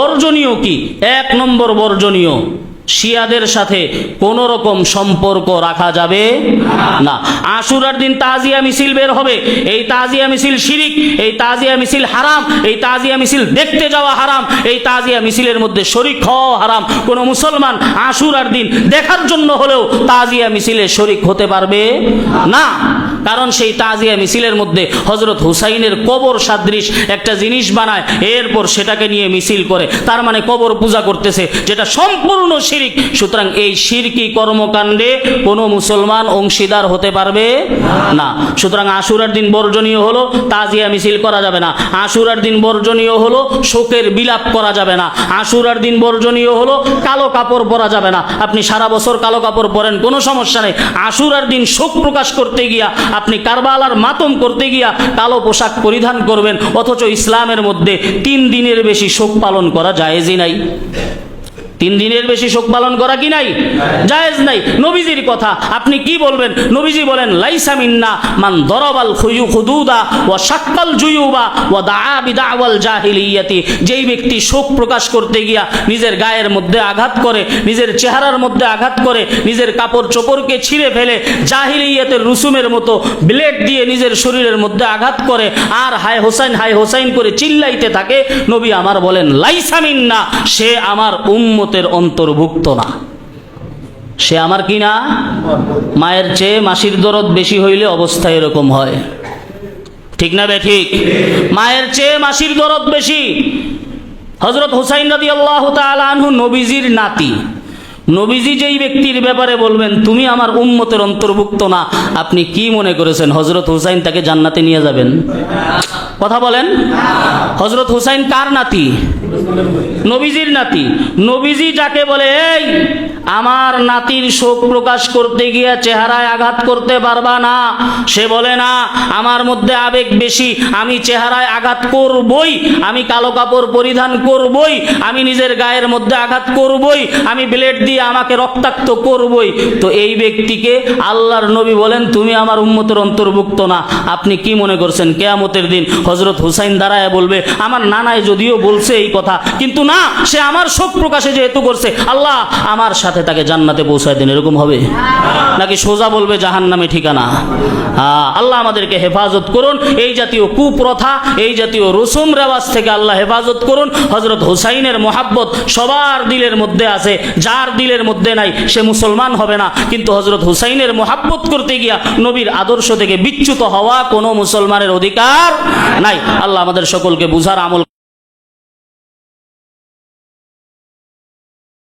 বর্জনীয় কি? এক নম্বর বর্জনীয়। শিয়াদের সাথে কোন রকম সম্পর্ক রাখা যাবে না। আশুরার দিন তাজিয়া মিছিল বের হবে। এই তাজিয়া মিছিল শিরিক, এই তাজিয়া মিছিল হারাম, এই তাজিয়া মিছিল দেখতে যাওয়া হারাম, এই তাজিয়া মিছিলের মধ্যে শরিক হওয়া হারাম। কোন মুসলমান আশুরার দিন দেখার জন্য হলেও তাজিয়া মিছিলে শরিক হতে পারবে না। কারণ সেই তাজিয়া মিছিলের মধ্যে হজরত হুসাইনের কবর সাদৃশ একটা জিনিস বানায়, এরপর সেটাকে নিয়ে মিছিল করে। তার মানে কবর পূজা করতেছে, যেটা সম্পূর্ণ শিরিক। সুতরাং এই শিরকি কর্মকাণ্ডে কোনো মুসলমান অংশীদার হতে পারবে না। সুতরাং আশুরার দিন বর্জনীয় হলো, তাজিয়া মিছিল করা যাবে না। আশুরার দিন বর্জনীয় হলো, শোকের বিলাপ করা যাবে না। আশুরার দিন বর্জনীয় হলো, কালো কাপড় পরা যাবে না। আপনি সারা বছর কালো কাপড় পরেন, কোনো সমস্যা নেই। আশুরার দিন শোক প্রকাশ করতে গিয়া, আপনি কারবালার মাতম করতে গিয়া কালো পোশাক পরিধান করবেন, অথচ ইসলামের মধ্যে তিন দিনের বেশি শোক পালন করা জায়েজই নাই। তিন দিনের বেশি শোক পালন করা কি নাই? জায়েজ নাই। নবীজির কথা। আপনি কি বলবেন? নবীজি বলেন, লাইসা মিন্না মান দরবাল খুয়ু খুদুদা ও সাক্কাল জুয়ুবা ও দা বিদাওয়াল জাহিলিয়াতি। যেই ব্যক্তি শোক প্রকাশ করতে গিয়া নিজের গায়ের মধ্যে আঘাত করে, নিজের চেহারার মধ্যে আঘাত করে, নিজের কাপড় চোপড়কে ছিঁড়ে ফেলে, জাহিলিয়াতের রুসুমের মতো ব্লেড দিয়ে নিজের শরীরের মধ্যে আঘাত করে আর হায় হোসাইন হায় হোসাইন করে চিল্লাইতে থাকে, নবী আমার বলেন, লাইসা মিন্না, সে আমার উম্মতের অন্তর্ভুক্ত না। সে আমার কি না? মায়ের চেয়ে মাসির দরদ বেশি হইলে অবস্থা এরকম হয়। ঠিক না বে ঠিক? মায়ের চেয়ে মাসির দরদ বেশি। হজরত হুসাইন রাদি আল্লাহ আনহু নবীজির নাতি। নবীজি যেই ব্যক্তির ব্যাপারে বলবেন, তুমি আমার উম্মতের অন্তর্ভুক্ত না। আপনি কি মনে করেছেন? হজরত হুসাইন তাকে জান্নাতে নিয়ে যাবেন? কথা বলেন। হজরত হুসাইন কার নাতি? নবীজির নাতি। নবীজি যাকে বলে, এই, আমার নাতির শোক প্রকাশ করতে গিয়ে চেহারায় আঘাত করতে পারবা না। সে বলে, না, আমার মধ্যে আবেগ বেশি। আমি চেহারায় আঘাত করবই। আমি কালো কাপড় পরিধান করবই। আমি নিজের গায়ের মধ্যে আঘাত করবই। আমি ব্লেড দিয়ে আমাকে রক্তাক্ত করবই। তো এই ব্যক্তিকে আল্লাহর নবী বলেন, তুমি আমার উম্মতের অন্তর্ভুক্ত না। আপনি কি মনে করছেন, কেয়ামতের দিন হজরত হুসাইন দাঁড়ায় বলবে, আমার নানায় যদিও বলছে এই কথা কিন্তু না সে আমার শোক প্রকাশে যেহেতু করছে আল্লাহ আমার সাথে তাকে জান্নাতে পৌঁছায় দেন এরকম হবে? নাকি সোজা বলবে জাহান নামে ঠিকানা? হ্যাঁ, আল্লাহ আমাদেরকে হেফাজত করুন এই জাতীয় কুপ্রথা এই জাতীয় রসুম রেওয়াজ থেকে আল্লাহ হেফাজত করুন হজরত হুসাইনের মোহাব্বত সবার দিলের মধ্যে আছে যার দিলের মধ্যে নাই সে মুসলমান হবে না কিন্তু হজরত হুসাইনের মোহাব্বত করতে গিয়া নবীর আদর্শ থেকে বিচ্যুত হওয়া কোনো মুসলমানের অধিকার নাই। আল্লাহ আমাদের সকলকে বুঝার আমল